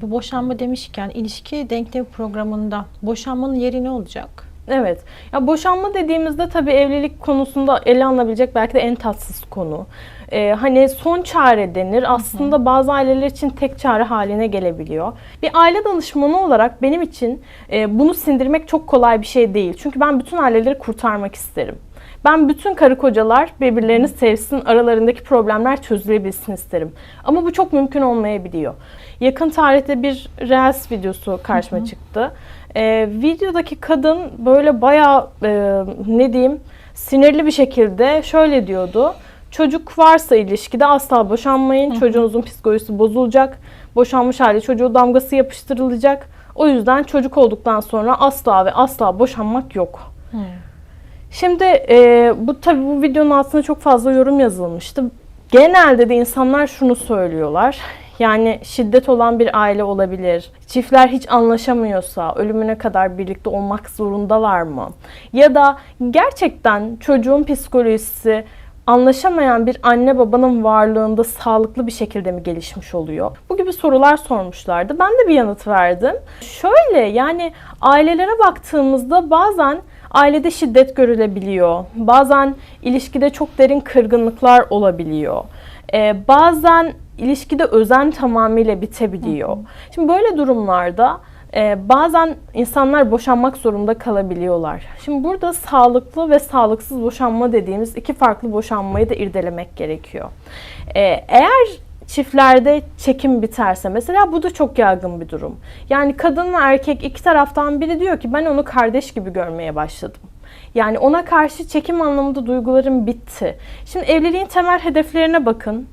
Bu boşanma demişken ilişki denklemi programında boşanmanın yeri ne olacak? Evet. Ya boşanma dediğimizde tabii evlilik konusunda ele alınabilecek belki de en tatsız konu. Ee, hani son çare denir. Aslında bazı aileler için tek çare haline gelebiliyor. Bir aile danışmanı olarak benim için e, bunu sindirmek çok kolay bir şey değil. Çünkü ben bütün aileleri kurtarmak isterim. Ben bütün karı kocalar birbirlerini sevsin, aralarındaki problemler çözülebilsin isterim. Ama bu çok mümkün olmayabiliyor. Yakın tarihte bir Reels videosu karşıma çıktı. Ee, videodaki kadın böyle bayağı e, ne diyeyim sinirli bir şekilde şöyle diyordu. Çocuk varsa ilişkide asla boşanmayın. Çocuğunuzun psikolojisi bozulacak. Boşanmış hali çocuğu damgası yapıştırılacak. O yüzden çocuk olduktan sonra asla ve asla boşanmak yok. Şimdi e, bu tabii bu videonun altına çok fazla yorum yazılmıştı. Genelde de insanlar şunu söylüyorlar. Yani şiddet olan bir aile olabilir. Çiftler hiç anlaşamıyorsa ölümüne kadar birlikte olmak zorundalar mı? Ya da gerçekten çocuğun psikolojisi anlaşamayan bir anne babanın varlığında sağlıklı bir şekilde mi gelişmiş oluyor? Bu gibi sorular sormuşlardı. Ben de bir yanıt verdim. Şöyle yani ailelere baktığımızda bazen ailede şiddet görülebiliyor. Bazen ilişkide çok derin kırgınlıklar olabiliyor. Ee, bazen ilişkide özen tamamıyla bitebiliyor. Şimdi böyle durumlarda e, bazen insanlar boşanmak zorunda kalabiliyorlar. Şimdi burada sağlıklı ve sağlıksız boşanma dediğimiz iki farklı boşanmayı da irdelemek gerekiyor. Ee, eğer çiftlerde çekim biterse mesela bu da çok yaygın bir durum. Yani kadın erkek iki taraftan biri diyor ki ben onu kardeş gibi görmeye başladım. Yani ona karşı çekim anlamında duygularım bitti. Şimdi evliliğin temel hedeflerine bakın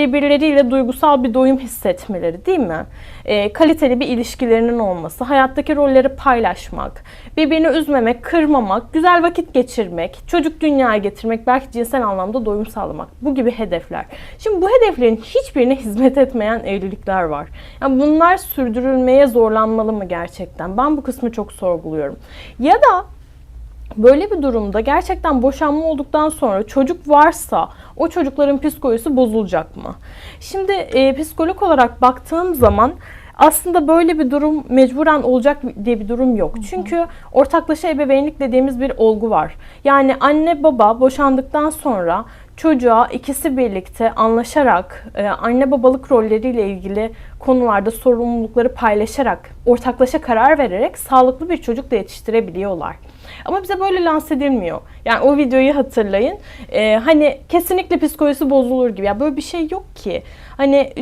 birbirleriyle duygusal bir doyum hissetmeleri değil mi? E, kaliteli bir ilişkilerinin olması, hayattaki rolleri paylaşmak, birbirini üzmemek, kırmamak, güzel vakit geçirmek, çocuk dünyaya getirmek, belki cinsel anlamda doyum sağlamak. Bu gibi hedefler. Şimdi bu hedeflerin hiçbirine hizmet etmeyen evlilikler var. Yani bunlar sürdürülmeye zorlanmalı mı gerçekten? Ben bu kısmı çok sorguluyorum. Ya da Böyle bir durumda gerçekten boşanma olduktan sonra çocuk varsa o çocukların psikolojisi bozulacak mı? Şimdi e, psikolog olarak baktığım zaman aslında böyle bir durum mecburen olacak diye bir durum yok. Çünkü ortaklaşa ebeveynlik dediğimiz bir olgu var. Yani anne baba boşandıktan sonra çocuğa ikisi birlikte anlaşarak e, anne babalık rolleriyle ilgili konularda sorumlulukları paylaşarak ortaklaşa karar vererek sağlıklı bir çocuk da yetiştirebiliyorlar. Ama bize böyle lanse edilmiyor. Yani o videoyu hatırlayın. Ee, hani kesinlikle psikolojisi bozulur gibi. Ya böyle bir şey yok ki. Hani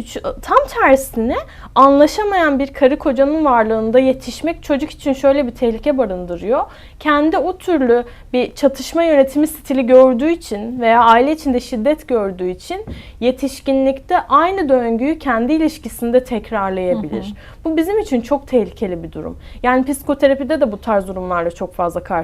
tam tersine anlaşamayan bir karı kocanın varlığında yetişmek çocuk için şöyle bir tehlike barındırıyor. Kendi o türlü bir çatışma yönetimi stili gördüğü için veya aile içinde şiddet gördüğü için yetişkinlikte aynı döngüyü kendi ilişkisinde tekrarlayabilir. Bu bizim için çok tehlikeli bir durum. Yani psikoterapide de bu tarz durumlarla çok fazla karşılaşıyoruz.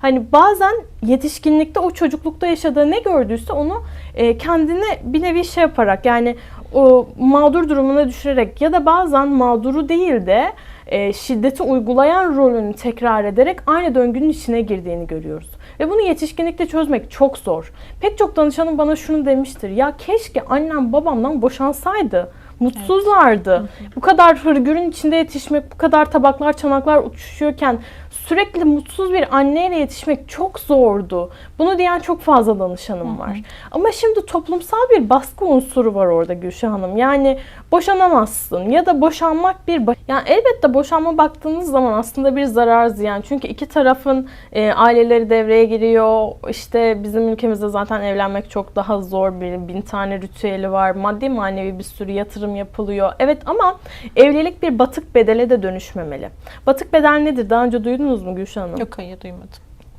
Hani bazen yetişkinlikte o çocuklukta yaşadığı ne gördüyse onu e, kendine bir nevi şey yaparak yani o mağdur durumuna düşürerek ya da bazen mağduru değil de e, şiddeti uygulayan rolünü tekrar ederek aynı döngünün içine girdiğini görüyoruz. Ve bunu yetişkinlikte çözmek çok zor. Pek çok danışanım bana şunu demiştir. Ya keşke annem babamdan boşansaydı. Mutsuzlardı. Bu kadar hırgürün içinde yetişmek, bu kadar tabaklar çanaklar uçuşuyorken sürekli mutsuz bir anneyle yetişmek çok zordu. Bunu diyen çok fazla danışanım var. Ama şimdi toplumsal bir baskı unsuru var orada Gülşah Hanım. Yani boşanamazsın ya da boşanmak bir yani elbette boşanma baktığınız zaman aslında bir zarar ziyan. Çünkü iki tarafın e, aileleri devreye giriyor. İşte bizim ülkemizde zaten evlenmek çok daha zor. Bir bin tane ritüeli var. Maddi manevi bir sürü yatırım yapılıyor. Evet ama evlilik bir batık bedele de dönüşmemeli. Batık bedel nedir? Daha önce duydunuz mu Gülşah Hanım? Yok hayır duymadım.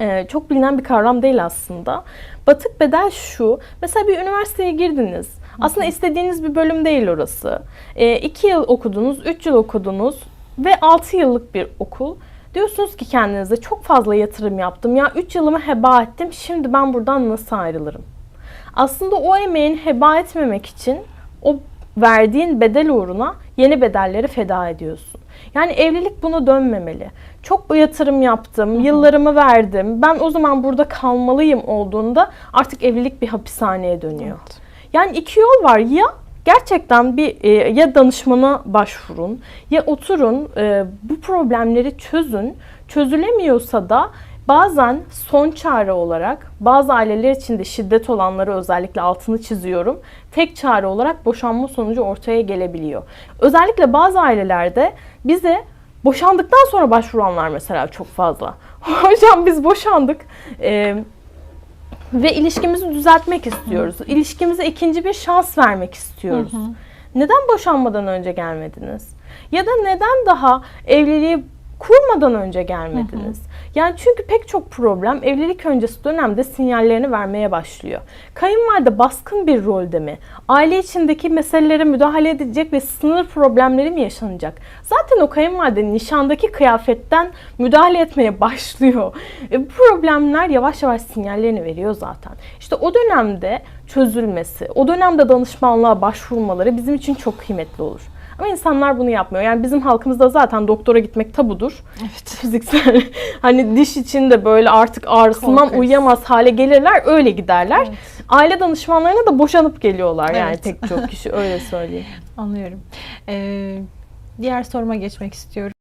Ee, çok bilinen bir kavram değil aslında. Batık bedel şu. Mesela bir üniversiteye girdiniz. Aslında istediğiniz bir bölüm değil orası. 2 yıl okudunuz, 3 yıl okudunuz ve 6 yıllık bir okul. Diyorsunuz ki kendinize çok fazla yatırım yaptım. Ya 3 yılımı heba ettim. Şimdi ben buradan nasıl ayrılırım? Aslında o emeğini heba etmemek için o verdiğin bedel uğruna yeni bedelleri feda ediyorsun. Yani evlilik buna dönmemeli. Çok yatırım yaptım, yıllarımı verdim. Ben o zaman burada kalmalıyım olduğunda artık evlilik bir hapishaneye dönüyor. Yani iki yol var. Ya gerçekten bir e, ya danışmana başvurun ya oturun e, bu problemleri çözün. Çözülemiyorsa da bazen son çare olarak bazı aileler için de şiddet olanları özellikle altını çiziyorum. Tek çare olarak boşanma sonucu ortaya gelebiliyor. Özellikle bazı ailelerde bize boşandıktan sonra başvuranlar mesela çok fazla. Hocam biz boşandık. E, ve ilişkimizi düzeltmek istiyoruz. İlişkimize ikinci bir şans vermek istiyoruz. Neden boşanmadan önce gelmediniz? Ya da neden daha evliliği kurmadan önce gelmediniz? Yani çünkü pek çok problem evlilik öncesi dönemde sinyallerini vermeye başlıyor. Kayınvalide baskın bir rolde mi? Aile içindeki meselelere müdahale edecek ve sınır problemleri mi yaşanacak? Zaten o kayınvalide nişandaki kıyafetten müdahale etmeye başlıyor. E, bu problemler yavaş yavaş sinyallerini veriyor zaten. İşte o dönemde çözülmesi, o dönemde danışmanlığa başvurmaları bizim için çok kıymetli olur. Ama insanlar bunu yapmıyor. Yani bizim halkımızda zaten doktora gitmek tabudur. Evet. Fiziksel hani diş için de böyle artık ağrısından Korkarız. uyuyamaz hale gelirler öyle giderler. Evet. Aile danışmanlarına da boşanıp geliyorlar yani Evet. pek çok kişi öyle söyleyeyim. Anlıyorum. Ee, diğer soruma geçmek istiyorum.